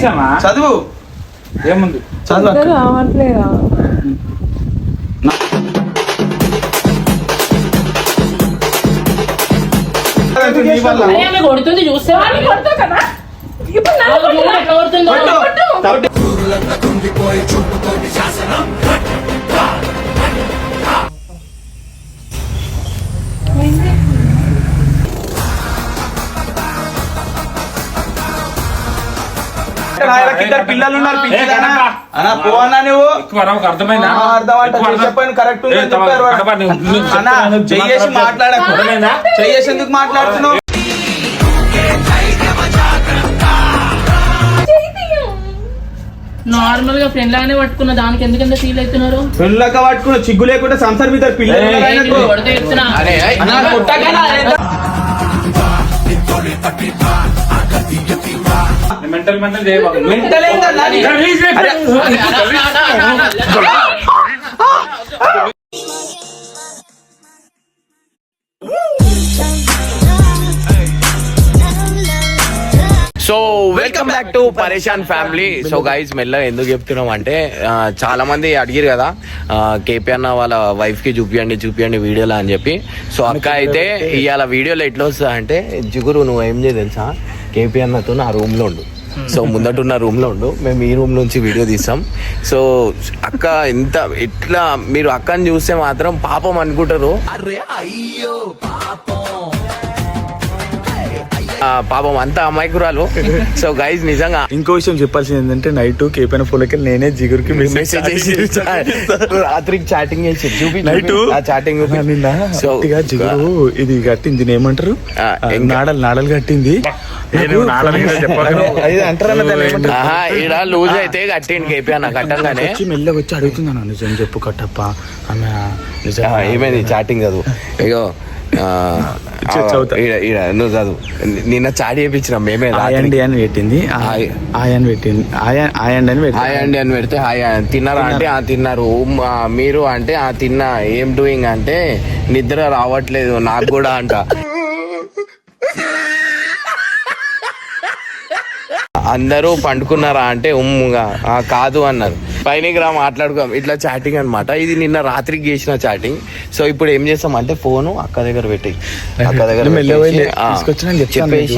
చేసామా చదువు. ఏముంది? చదువు. రావట్లేదా? కొడుతుంది చూస్తే కొడతావు కదా? ఇప్పుడు కొడుతుందో? ఇద్దరు పిల్లలు ఉన్నారు పిచ్చిదానా? పో అన్నా నువ్వు? అర్థమైందా. చెప్పాను, కరెక్ట్ అన్నా, చెయ్యేసి మాట్లాడకు. చెయ్యేసి ఎందుకు మాట్లాడుతున్నావు? నార్మల్గా ఫ్రెండ్ లాగానే పట్టుకున్న దానికి ఎందుకంత ఫీల్ అవుతున్నారు? పెళ్ళక పట్టుకున్న చిగ్గు లేకుండా సంసారం మీద పిల్లలు చెప్తున్నా? Mental mental చేయబాకు. Mental so welcome back to Pareshan family so guys మెల్లగా ఎందుకు చెప్తున్నాం అంటే చాలా మంది అడిగారు కదా కేపీ అన్న వాళ్ళ వైఫ్కి చూపియండి చూపియండి వీడియోలో అని చెప్పి. సో అక్క అయితే ఇవాళ వీడియోలో ఎట్లా వస్తుంది అంటే జిగురు నువ్వు ఏం చేయ తెలుసా? కేపీ అన్నతో నా రూమ్లో ఉండు. సో ముందటున్న రూమ్లో ఉండు. మేము ఈ రూమ్ నుంచి వీడియో తీస్తాం. సో అక్క ఎంత ఎట్లా మీరు అక్కని చూస్తే మాత్రం పాపం అనుకుంటారు. అరే అయ్యో పాపం. అంతా అమాయకురాలు. సో గైజ్ నిజంగా ఇంకో విషయం చెప్పాల్సింది ఏంటంటే నైట్ కేపైన ఫోన్లకి నేనే జిగురుకి మెసేజ్ చేసి రాత్రికి చాటింగ్ చేసి చూపి నైట్ చాటింగ్ నిన్న సో జిగురు ఇది కట్టింది ఏమంటారు? నాడలు నాడలు కట్టింది. ఈడ లూజ్ అయితే కట్టిండి కేపీ అన్న కట్టంగానే. వచ్చి మెల్లగా వచ్చి అడుగుతున్నాను నిజం చెప్పు కట్టప్ప. ఆమె నిజం ఏమైంది? చాటింగ్ చదువు ఇగో నువ్వు చదువు నిన్న చాటి చేయించిన మేమే ఆయండి అని పెట్టింది. ఆయన్ పెట్టింది. ఆయ- ఆయండి అని అండి అని పెడితే హాయ్. తిన్నారా అంటే ఆ తిన్నారు. మీరు అంటే ఆ తిన్నా. ఏం డూయింగ్ అంటే నిద్ర రావట్లేదు. నాకు కూడా అంట. అందరూ పండుకున్నారా అంటే ఉమ్ముగా. "ఆ, కాదు అన్నారు. పైనకి రా మాట్లాడుకోం. ఇట్లా చాటింగ్ అన్నమాట. ఇది నిన్న రాత్రికి చేసిన చాటింగ్ సో ఇప్పుడు ఏం చేస్తాం అంటే ఫోన్ అక్క దగ్గర పెట్టి అక్క దగ్గర. చెప్పేసి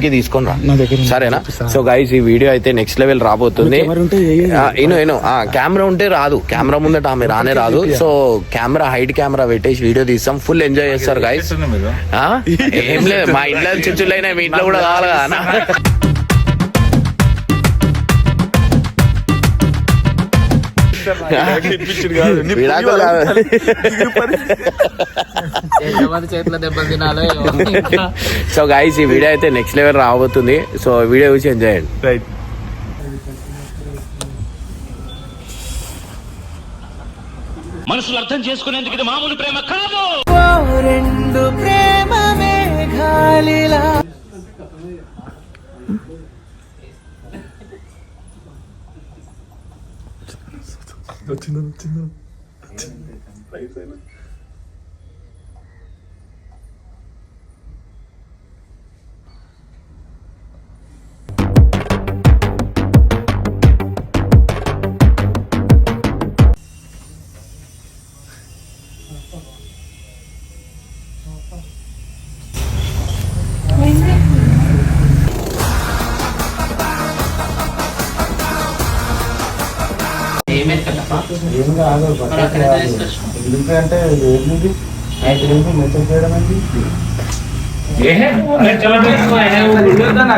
కి తీసుకొని రా. నా దగ్గర ఉంది. సరేనా. సో గైస్ ఈ వీడియో అయితే నెక్స్ట్ లెవెల్ రాబోతుంది. మీకు ఎవరు ఉంటే ఏ- ఆ, ఇను ఇను ఆ కెమెరా ఉంటే రాదు. కెమెరా ముందట ఆమె రానే రాదు. సో కెమెరా హైట్ కెమెరా పెట్టేసి వీడియో తీస్తాం. ఫుల్ ఎంజాయ్ చేస్తారు గైస్. ఏం లేదు. మా ఇంట్లో చిచ్చులైనా మీ ఇంట్లో కూడా కావాలి కదా సో గైస్ ఈ వీడియో అయితే నెక్స్ట్ లెవెల్ రాబోతుంది. సో వీడియో చూసి ఎంజాయ్ చేయండి. రైట్ మనుషులు అర్థం చేసుకునేందుకు ఇది మామూలు ప్రేమ కాదు. ఏమైంది కాదు? ఎందుకంటే ఐదు మెసేజ్ చేయడం ఏంటి? నా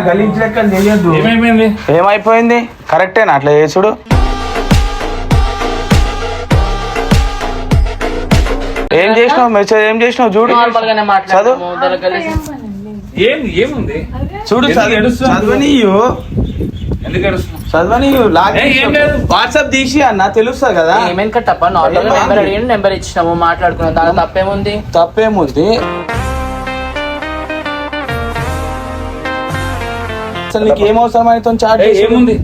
ఏమైపోయింది? ఏమైపోయింది? కరెక్టేనా? అట్లా చేసుడు. ఏం చేసినావు? మెసేజ్ ఏం చేసినావు? చూడు. నార్మల్ గానే చదువు. చూడు చదువు. ఎందుకు లేదు. వాట్సాప్ తీసి అన్న తెలుస్తుంది కదా. ఏమైంది కట్టప్ప నార్మల్ నెంబర్ అడిగి నెంబర్ ఇచ్చినాము మాట్లాడుకున్నాం. దాని తప్పేముంది? తప్పేముంది? అసలు నీకు ఏం అవసరం అయితే చాట్ ఏముంది?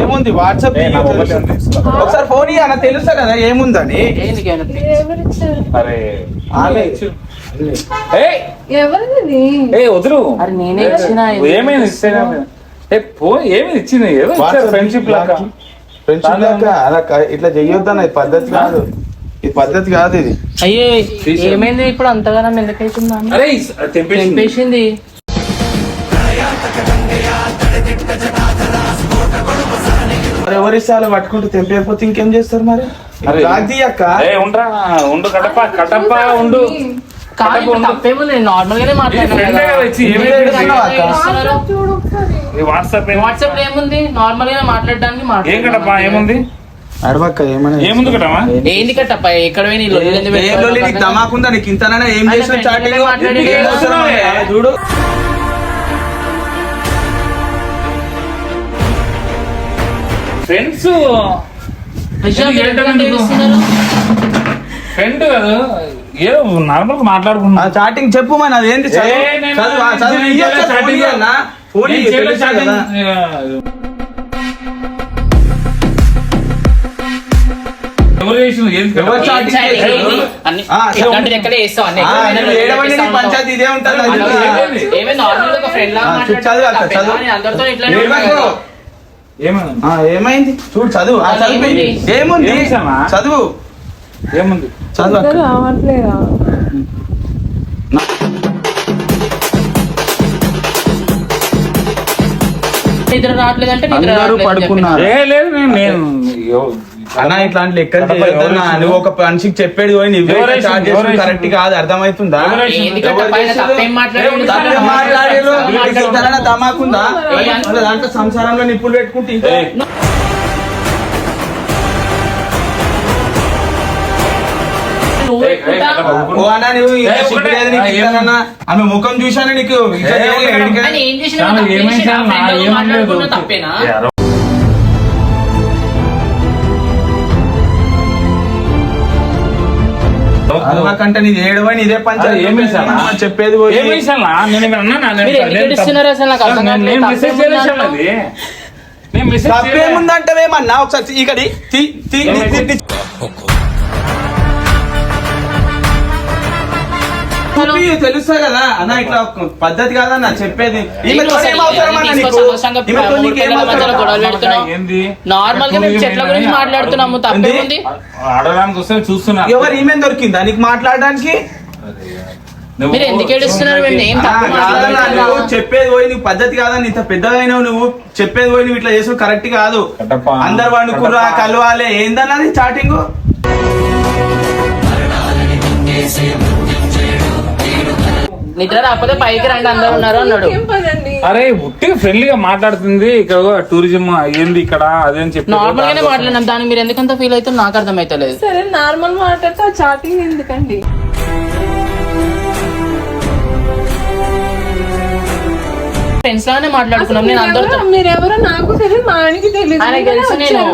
ఏముంది? వాట్సాప్ తెలుసు. ఒకసారి ఫోన్ ఇయ్యి అన్న తెలుస్తా కదా ఏముందని? ఏమైనా అరే ఆమె. ఏ ఎవరిది ఏ వదులు. అరే నేనే ఇచ్చిన ఏమైంది? ఇస్తేనే ఏ పో ఏమి ఇచ్చింది? ఏదో ఫ్రెండ్షిప్ లాగా. ఫ్రెండ్షిప్ లాగా. అలా కా- ఇట్లా చెయ్యొద్దన్న ఇది పద్ధతి కాదు. ఇది పద్ధతి కాదు ఇది. అయ్యే ఏమైంది ఇప్పుడు అంతగానం ఎందుకైతుందా? అరే తెంపేసింది. పట్టుకుంటూ తెంపేయకపోతే ఇంకేం చేస్తారు మరి? అరే. రాజీ అక్క. ఏ ఉండరా ఉండు కడప కడప ఉండు. వాట్సాప్ చూడు ఒకసారి. ఈ వాట్సాప్ ఏం- వాట్సాప్లో ఏముంది? నార్మల్ గానే మాట్లాడడానికి కడప ఏముంది? అడవక్క ఏమన్నా ఏముంది కడమా ఏంది కట్టప్ప? ఎక్కడ పోయి నీకు ధమాకుందా? నీకు ఇంతనైనా ఏం చేసిన చాటింగ్? చూడు. ఫ్రెండ్స్? ఫ్రెండ్ కదా? నార్మల్ మాట్లాడుకున్నా చాటింగ్ చెప్పు మరి అదేంటి పంచాయతీ ఇదే ఉంటుంది? ఏమైంది? చూడు చదువు చదువు. ఏముంది? చదువు. ఏముంది? చదువు అక్క. ఇద్దరు రావట్లేదా? నిద్ర రావట్లేదంటే నిద్ర అందరూ రావట్లేదు అని పడుకున్నారు. ఏ లేదు నేను నేను ఎవ- అన్న ఇట్లాంటి లెక్కలు కడప చేయొద్దన్నా. ఎవరు నువ్వు ఒక మనిషికి చెప్పేది పోయి నువ్వే ఎవరు చార్జ్ కరెక్ట్? కాదు అర్థమవుతుందా? ఎవరు? ఎందుకంటే ఎవరు పైన? తప్పేం తప్పే మాట్లాడారు ఏ, దాంట్లో సంసారంలో నిప్పులు పెట్టుకుంటే ఇంకా ఏయ్, friend తో ఏమనలేదు. మాట్లాడుకున్నా తప్పేనా? నీది ఏడవని ఇదే పంచాయతీ అరే, ఏం చేశానా? చెప్పేది పోయి. ఏం విషయాలా? నేను చూపి తెలుస్తా కదా. అన్న ఇట్లా పద్ధతి కాదన్న చెప్పేది. నార్మల్గా మేము చెట్ల గురించి మాట్లాడుతున్నాము తప్పేముంది? ఆడడానికి వస్తే చూస్తున్నా. ఎవరు ఈమె దొరికిందా? నీకు మాట్లాడడానికి? నువ్వు- మీరు ఎందుకు ఏడుస్తున్నారు? నువ్వు చెప్పేది పోయి నీకు పద్ధతి కాదని ఇంత పెద్దదైనావు నువ్వు. చెప్పేది పోయి నువ్వు ఇట్లా చేసుడు కరెక్ట్ కాదు. అందరు వండుకుర్రా. కలవాలి. ఏందన్నది చాటింగ్ నిద్ర రాకపోతే పైకి రండి అందరు ఉన్నారు అన్నాడు. ఏం పదండి? అరే ఉట్టిగా ఫ్రెండ్లీగా మాట్లాడుతుంది. ఇక్కడ టూరిజం ఏంది ఇక్కడ అదేం చెప్పి నార్మల్ గానే మాట్లాడినాం. దానికి మీరు ఎందుకంత ఫీల్ అవుతుంది నాకు అర్థమైతలేదు. సరే నార్మల్ మాట్లాడితే చాటింగ్ ఎందుకండి? ఫ్రెండ్స్ లానే మాట్లాడుకున్నాం నేను అందరితో. మీరెవరో- నాకు తెలియదు మా ఆయనకి తెలియదు. ఆయనకి మీరే తెలుసు నేను.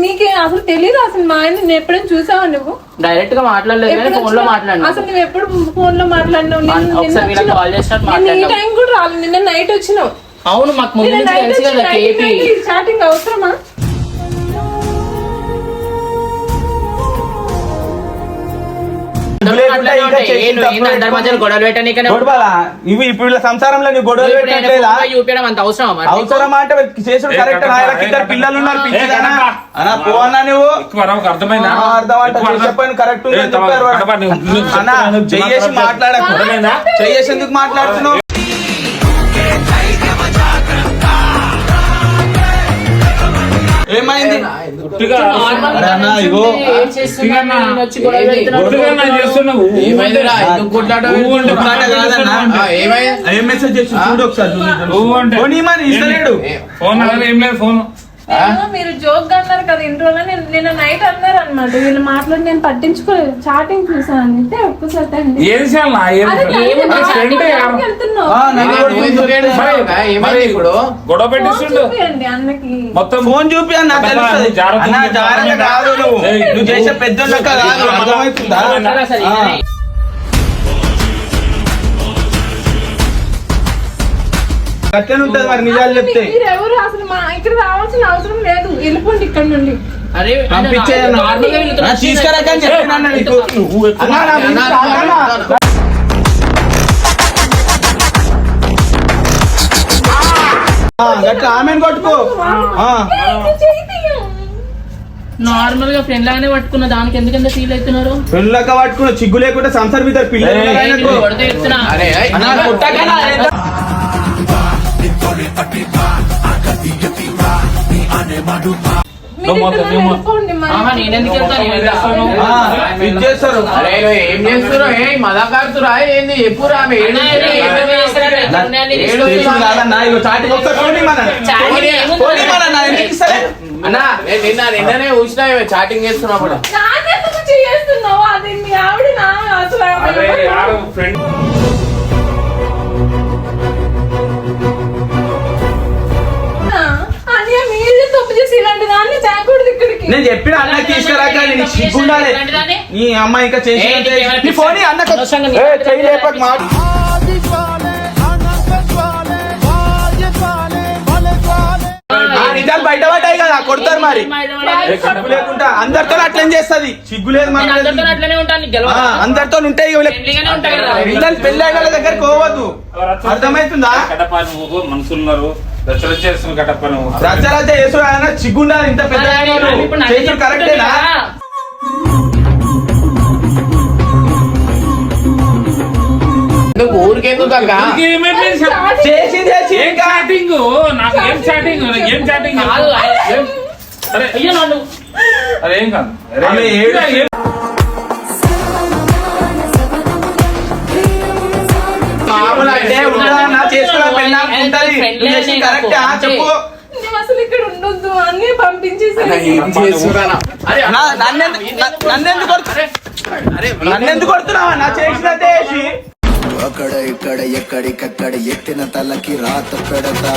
నీకే అసలు తెలియదు అసలు మా ఆయన నేను ఎప్పుడైనా చూసావా నువ్వు? డైరెక్ట్గా మాట్లాడలేదు కానీ ఎప్పుడు ఫోన్లో వచ్చినావు? మాట్లాడినా అసలు నువ్వు ఎప్పుడు ఫోన్లో మాట్లాడినావు? నిన్న- అన్- నిన్న ఒకసారి వీళ్ళకి వచ్చినావు. కాల్ చేసినట్టు నిన్న ఈ మాట్లాడినావు. టైం కూడా రాలేదు నిన్న నైట్ వచ్చినావు. అవును మాకు ముందు నిన్న నుంచి నైట్ తెలుసు కదా కేపీ. చాటింగ్ అవసరమా? ఇవి ఇప్పుడు వీళ్ళ సంసారంలో నీ గొడవలు పెట్టట్లేదా? అవసరం అంటే చేసుడు కరెక్ట్ ఇద్దరు. పిల్లలు ఉన్నారు. అన్నా పోనా నువ్వు? అర్థమైందా? అర్థం. చెప్పాను కరెక్ట్ నువ్వు- నువ్వు అన్నా నువ్వు చెయ్యేసి మాట్లాడకు. చెయ్యేసి ఎందుకు మాట్లాడుతున్నావు? ఏమైంది? ఏం మెసేజ్ చేసి చూడు ఒకసారి చూడు. ఊ అంటే పోనీ మరి ఇస్తలేడు. ఫోన్ అలా ఏం లేదు ఫోన్. మీరు జోక్గా అన్నారు కదా ఇంటి రోజులో నేను నిన్న నైట్ అన్నారు అనమాట వీళ్ళు మాట్లాడి నేను పట్టించుకోలేదు చాటింగ్ చూసాను అంటే ఒక్కసారి గొడవ పెట్టిస్తుండు. మొత్తం ఫోన్ చూపి జాగ్రత్త నువ్వు. చేసే పెద్ద కట్టెలు ఉంటది మరి నిజాలు చెప్తే మీరు ఎవరు అసలు మా ఇక్కడ రావాల్సిన అవసరం లేదు వెళ్ళిపోండి ఇక్కడ నుండి అరే. నార్మల్గా తీసుకురాకని చెప్పినా నీకు గట్లా ఆమెను కొట్టుకో. నార్మల్ ఫ్రెండ్ లాగానే పట్టుకున్న దానికి ఎందుకంత ఫీల్ అవుతున్నారు పెళ్ళక పట్టుకున్న చిగ్గు లేకుండా సంసారం మీద పిల్లలు ఆ, ఇది చేస్తారు ఏం చేస్తున్నావు ఏ మదాకారుతురా ఏంది నేను నిన్న నిన్ననే చూసినా చాటింగ్ చేస్తున్నప్పుడు చేస్తున్నావు అది మీ ఆవిడ నా అసలు ఫ్రెండ్ నేను చెప్పిన అన్న తీసుకురాక నీకు సిగ్గుండాలి నీ అమ్మాయి ఇంకా చేసి నీ ఫోన్ ఇయ్యి, అన్నకు? అనవసరంగా నీ- ఏ, చెయ్యి లేపకు మాట ఆ నిజాలు బయట పడ్డాయి కదా కొడతారు మరి. సిగ్గు లేకుండా అందరితో అట్లేం చేస్తుంది? సిగ్గు లేదు నేను మన అందరితో ఉంటాయి అయిన వాళ్ళ దగ్గరికి పోవద్దు. అర్థమవుతుందా? నువ్వు మనుషులు ఉన్నారు నువ్వు రచ్చలైతే వేసు ఆయన సిగ్గుండాలి ఇంత పెద్ద కరెక్టేనా? ఏం చాటింగ్ కాదు, ఉంటది కరెక్టా చెప్పు నువ్వు అసలు ఇక్కడ ఉండొద్దు అన్ని పంపించేసి నా- నన్నెందుకు నన్నెందుకు కొడుతున్నావా చేసి అక్కడ ఇక్కడ ఎక్కడికక్కడ ఎత్తిన తలకి రాత పెడతా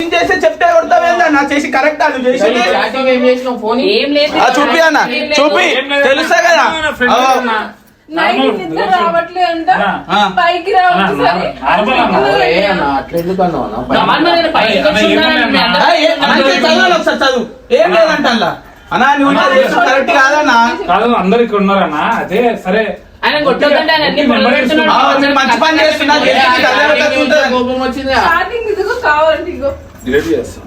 ఏం చేస్తే చెప్తే కొడతావేందా నా చేసి కరెక్టా నువ్వు చేసింది చాటింగ్ ఏం చేసినావు ఫోన్ ఏం లేదు ఆ, చూపి అన్న చూపి. తెలుసా కదా పైకి ఒకసారి చదువు. ఏం లేదంట అన్నా నువ్వు కరెక్ట్ కాదన్నా. కాదు అందరు ఇక్కడ ఉన్నారన్నా. అదే సరే. మంచి పని చేస్తున్నా కోపం వచ్చిందా డిలీట్ చేస్తాం.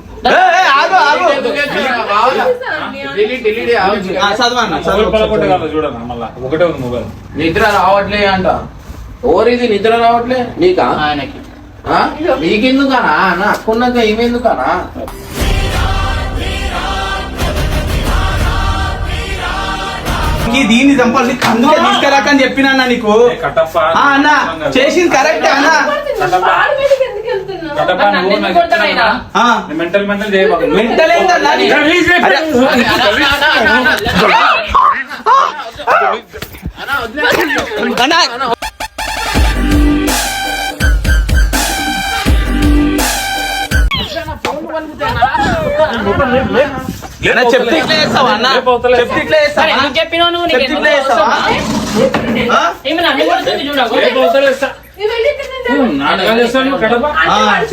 ఒకటే ఉంది మొబైల్. నిద్ర రావట్లే అంట. ఓరిది నిద్ర రావట్లే? నీకా? ఆయనకి. ఆ? నీకెందుకనా అన్న అక్కున్నాక ఏమెందుకనా దీన్ని చంపాలి అందుకే తీసుకురాకని చెప్పినా అన్న నీకు? అన్న చేసింది కరెక్ట్ అన్న. మెంటల్ మెంటల్ చేయబాకు మెంటల్ చెప్తే ఇట్లా చేస్తావా అన్న. చెప్తే ఇట్లా చేస్తావా చెప్పినావు నువ్వు? చెప్తే ఇట్లా చేస్తావా అవసరమా? ఆ? ఏమి నన్ను కొడుతుంది చూడకు.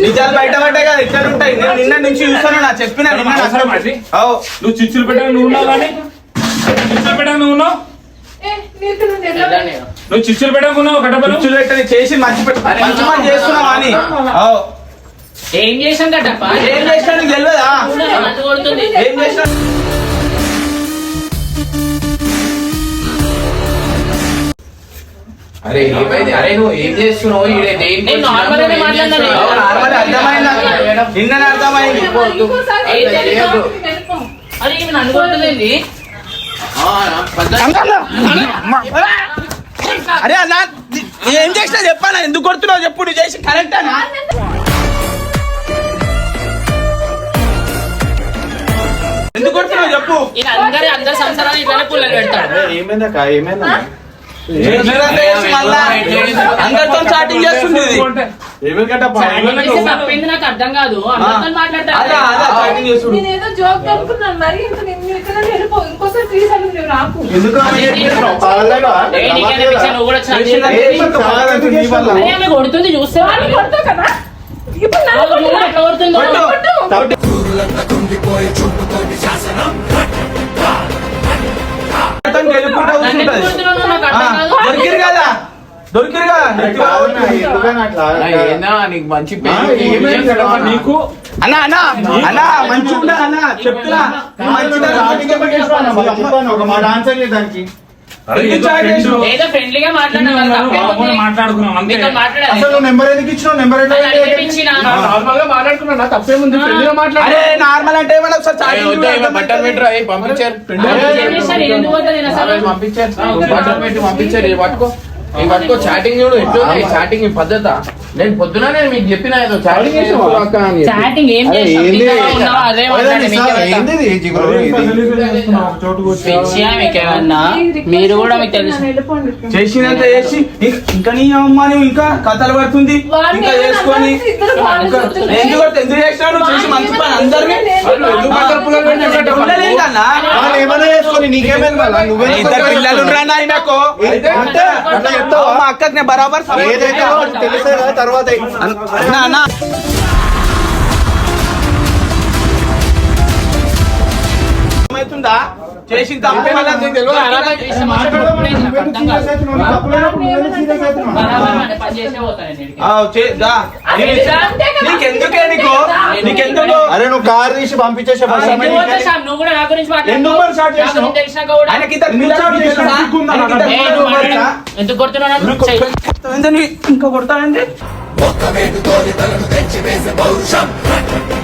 నిజాలు బయట పడ్డాయి కదా ఎట్లా ఉంటాయి. నేను నిన్న నుంచి చూస్తాను నా చెప్పిన. నువ్వు చిచ్చులు పెట్టాక నువ్వు ఉన్నావు కానీ చిచ్చులు పెట్టాక నువ్వు ఉన్నావు? ఏ, నువ్వు చిచ్చులు పెట్టాక ఉన్నావు కడప పిచ్చులు పెట్టని చేసి మంచి మంచి పని చేస్తున్నావా అని. అవు. ఏం చేశాం కట్టప్ప? ఏం చేసినా తెలియదా ఏం చేసినా అరే ఏమైంది అరే నువ్వు ఏం చేస్తున్నావు? ఈడే దేనికి నేను వచ్చినావు? normal గానే ఏం మాట్లాడినా చేస్తున్నావు? అవు, నార్మల్ అర్థమైంది. అరే ఈమె నన్ను అన్న నీ- నీ ఏం చేసినా చెప్పానా ఎందుకు కొడుతున్నావు చెప్పు నువ్వు చేసి కరెక్ట్ అన్నా. ఎందుకు కొడుతున్నావు చెప్పు. అందరి అందరి సంసారాన్ని ఇట్లనే పుల్లలు పెడతాడు. ఏమైందక్క? ఏమైందా అందరితో చాటింగ్ చేస్తుంది తప్పేంది నాకు అర్థం కాదు. అందరితో ఆమె కొడుతుంది చూస్తే. వాళ్ళు కొడతావు కదా? నాకు మంచి అన్న అన్న అన్న ఉండ అన్న? చెప్తున్నా. ఒక మాట ఆన్సర్ చేయడానికి? ఏదో ఫ్రెండ్లీగా. నార్మల్ అంటే పెట్టరు? అయ్యి పంపించారు. పంపించారు. పెట్టి పంపించారు పట్టుకో. పట్టుకో చాటింగ్ చూడు ఎట్లుంది? చాటింగ్ పద్ధత? నేను పొద్దున నేను మీకు చెప్పిన ఏదో చాటింగ్. చాటింగ్ ఏం మీకేమన్నా? మీరు కూడా మీకు తెలుసు. చేసినంత చేసి ఇంక- నీ అమ్మ నువ్వు ఇంకా కథలు పడుతుంది. ఇంకా చేసుకొని. ఎందుకు ఎందుకు చేసినావు? నువ్వు చేసి మంచి పని అందరినీ ఇద్దరు పిల్లలు రా నాయనకు మా అక్కకి నేను బరాబర్. తెలిసే కదా తర్వాత అన్న అన్న. ఏమవుతుందా చేసిన తప్పు. నీకెందుకే నీకు? నీకెందుకు? అరే నువ్వు కార్ తీసి పంపించేసే ఎందుకు ఇంకా కొడతావేంది అంతా కూడా మాట్లాడు. కదా? ఏంటది ఈయన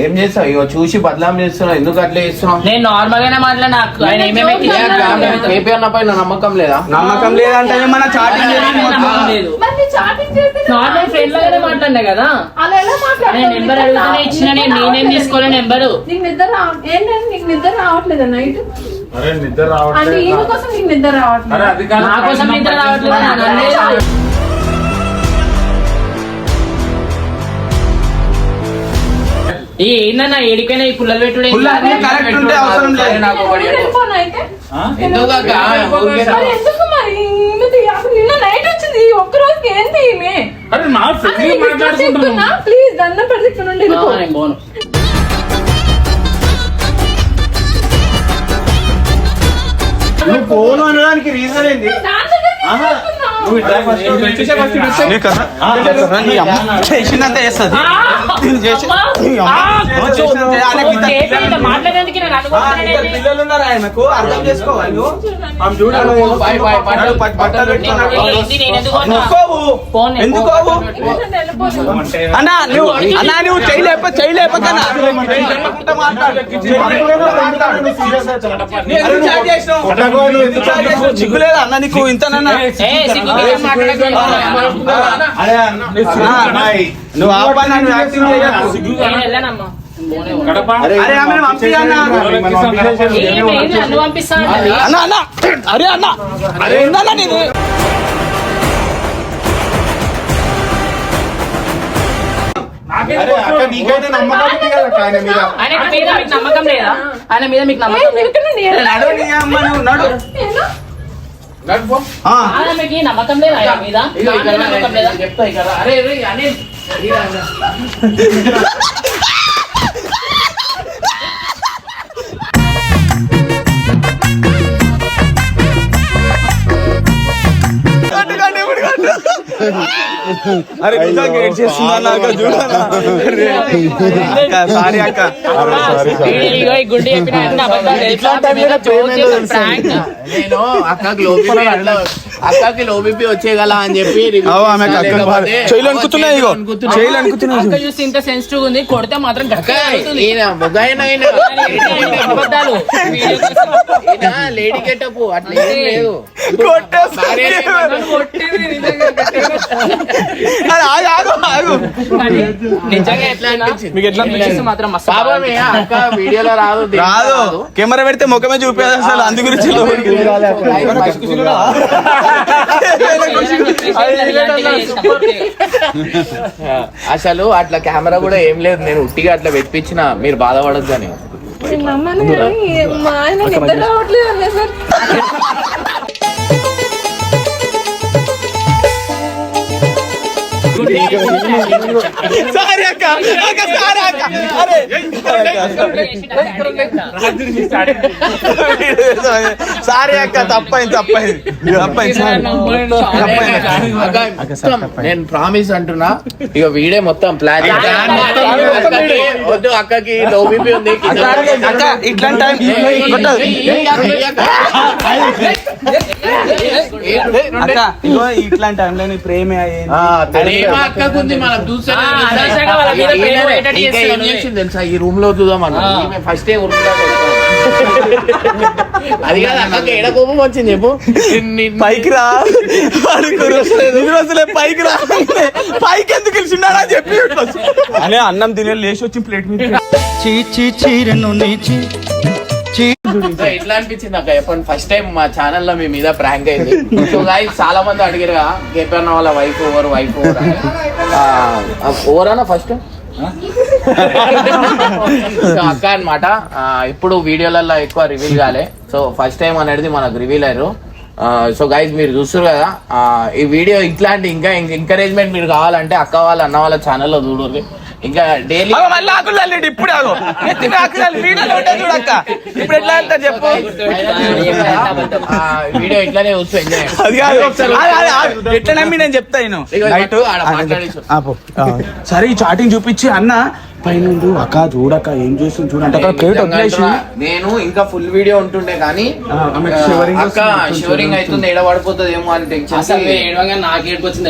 ఏం చేస్తావు? ఇగో చూసి బదలాం చేస్తున్నావు. ఎందుకు అట్లా చేస్తున్నావు? నేను నార్మల్ గానే మాట్లాడినా నాకు ఆయన ఏమేమి కేపీ అన్న పైన నమ్మకం లేదా? నమ్మకం లేదంటే మన చాటింగ్ లేదు. నార్మల్ ఫ్రెండ్ లాగానే మాట్లాడినా కదా? నేను నెంబర్ అడుగుతూనే ఇచ్చిన నేను తీసుకోలే నెంబరు. నీకు నిద్ర రావ ఏంటంటే నీకు నిద్ర రావట్లేదా నైట్? అరే నిద్ర రావట్లేదు నీకు నిద్ర రావట్లేదు. అది కాదు నా కోసం నిద్ర రావట్లేదు? ఏందన్నా ఏడికైనా ఈ పుల్లలు పెట్టుడు ఏంది? పుల్లలు కరెక్ట్ ఉంటే అవసరం లేదు. నాకు ఒకటి? ఎందుకు? అక్క? ఎందుకు మరి? నిన్న నైట్ వచ్చింది. ఒక్క రోజుకి ఏంటి ఈమె? అరే నా ఫ్రెండ్ మాట్లాడుకుంటున్నాం ప్లీజ్ దండం పెడితే ఇక్కడ నుండి పోను. నువ్వు ఫోన్ అనడానికి రీజన్ ఏంది? చేసినంత చేస్తుంది పిల్లలు ఉన్నారు ఆయనకు అర్థం చేసుకోవాలి ఎందుకోవు. అన్నా నువ్వు నువ్వు చేయలేప? సిగ్గులేదా అన్న నీకు ఇంతనన్నా నువ్వు ఆ పని నువ్వు యాక్టింగ్ చేయకు. నేను వెళ్ళానమ్మా. అరే ఆమెను పంపి అన్న. నన్ను. అన్న అన్న అరే అన్న. అరే ఏందన్నా నీది? ఆయన మీద. మీకు నమ్మకం లేదా? ఆయన మీద మీకు నమ్మకం నువ్వు లేదా ఆమెకి నమ్మకం లేదా ఆయన మీద? నమ్మకం లేదా? చెప్తా ఇక్కడ. అరే రే, అనిల్. అరే నిజంగా చేస్తుందా నాకు చూడనా సారీ అక్క. చెప్పిన prank. నేను అక్కకి లోబిపి అట్లా అక్కకి లోబిపి వచ్చేగల అని చెప్పి చేయలు అనుకుతున్నాయి ఇగో. అనుకుతున్నా. చేయలు అనుకుతున్నాయి అక్క చూసి ఇంత సెన్సిటివ్ ఉంది కొడితే మాత్రం. ఈయన మొగాయన అబద్ధాలు. ఈయన లేడీ గెటప్ అట్లా ఏం లేదు. వీడియోలో రాదు రాదు. కెమెరా పెడితే ముఖమే చూపేది అసలు అందు గురించి. అసలు అట్లా కెమెరా కూడా ఏం లేదు. నేను ఉట్టిగా అట్లా పెట్టించిన. మీరు బాధపడద్దు అని. కానీ మా ఆయన నిద్ర రావట్లేదు సారీ అక్క అక్క సారీ అక్క అరే సారీ అక్క తప్పైంది తప్పైంది తప్పైంది నేను ప్రామిస్ అంటున్నా ఇక వీడే మొత్తం ప్లాన్ వద్దు అక్కకి లో బీపీ ఉంది అక్క ఇట్లాంటి టైం. అక్క ఇగో ఇట్లాంటి టైంలో నీ ప్రేమే తెలుసా. ఈ రూమ్లో చూద్దాం అన్న. ఫస్ట్ అది కాదు అక్కకి ఏడ కోపం వచ్చింది చెప్పు? ని- పైకి రా. రోజులే పైకి రా. పైకి ఎందుకు పిలిచిన్నాడా అని చెప్పి అనే అన్నం తినే లేచి వచ్చి ప్లేట్ మీద సో ఎట్లా అనిపించింది అక్క? చెప్పండి ఫస్ట్ టైం మా ఛానల్లో మీ మీద ప్రాంక్ అయింది. సో గైస్ చాలా మంది అడిగారు కేపీ వాళ్ళ wife over wife over over అన్న ఫస్ట్ అక్క అనమాట ఇప్పుడు వీడియోలలో ఎక్కువ రివీల్ కాలే. సో ఫస్ట్ టైం అనేది మనకు రివీల్ అయ్యారు. సో గైజ్ మీరు చూస్తారు కదా ఈ వీడియో ఇట్లాంటి ఇంకా ఎంకరేజ్మెంట్ మీరు కావాలంటే అక్క వాళ్ళ అన్న వాళ్ళ ఛానల్లో చూడండి ఇంకా డైలీ మళ్ళీ ఆకులు చల్లిండు ఇప్పుడు ఆగు. ఎత్తి ఆకులు చల్లి వీడియోలో ఉంటే చూడక్క ఇప్పుడు ఎట్లా వెళ్తారు చెప్పు. వీడియో ఇట్లానే చూస్తూ ఎంజాయ్ అది కాదు. ఎట్లా నమ్మి నేను చెప్తా నేను? సరే ఈ చాటింగ్ చూపించి అన్న పైన అక్క చూడక్క ఏం చేస్తుంది చూడండి అక్కడ ప్లేట్ వదిలేసి నేను ఇంకా ఫుల్ వీడియో ఉంటుండే కానీ అక్క కొంచెం షివరింగ్ అవుతుంది ఎడ పడిపోతుంది ఏమో అని టెన్షన్ నాకు ఏడుకొచ్చింది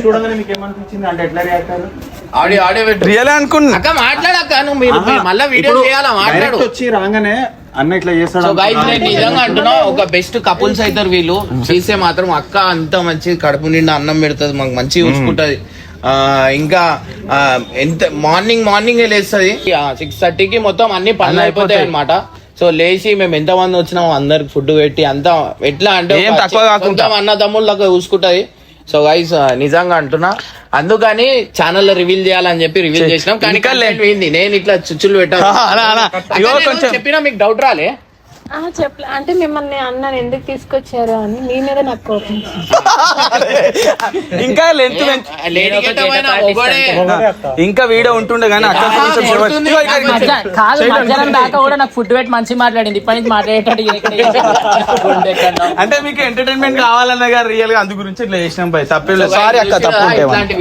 చూడగానే మీకు ఏమనిపించింది అంటే ఎట్లా రియాక్ట్ అయ్యారు ఆడియో ఆడియో పెట్టు రియల్ అనుకున్నా అక్క మాట్లాడక్క నువ్వు మీరు మళ్ళా వీడియో చేయాలా మాట్లాడు వచ్చి రాగానే అన్న ఇట్లా చేస్తాడు సో గైస్ నేను. నిజంగా అంటున్నా ఒక బెస్ట్ కపుల్స్ అవుతారు వీళ్ళు చేసే మాత్రం అక్క అంత మంచి కడుపు నిండా అన్నం పెడుతుంది మాకు మంచిగా చూసుకుంటది. ఆ, ఇంకా ఎంత మార్నింగ్ మార్నింగ్ లేస్తుంది. సిక్స్ థర్టీకి మొత్తం అన్ని పనులు అయిపోతాయి అనమాట సో లేచి మేము ఎంత మంది వచ్చినాం అందరికి ఫుడ్ పెట్టి అంతా ఎట్లా అంటే అన్న తమ్ముళ్ళకి చూసుకుంటది. సో గైస్ నిజంగా అంటున్నా. అందుకని ఛానల్లో రివీల్ చేయాలని చెప్పి రివీల్ చేసినాం. కానీ నేను ఇట్లా చుచ్చులు పెట్టాను. చెప్పినా మీకు డౌట్ రాలే. చెప్పలే. అంటే మిమ్మల్ని అన్నాను ఎందుకు తీసుకొచ్చారు అని మీ మీద నాకు కోపం ఇంకా లెంత్ ఇంకా వీడియో ఉంటుండే కానీ కాదు మధ్యాహ్నం దాకా కూడా నాకు ఫుడ్ పెట్టి మంచి మాట్లాడింది. ఇప్పటి నుంచి మాట్లాడేటట్టు. అంటే మీకు ఎంటర్టైన్మెంట్ కావాలన్న గారు రియల్గా అందు గురించి ఇట్లా చేసినాం పై తప్పేం సారీ అక్క? తప్పు ఉంటే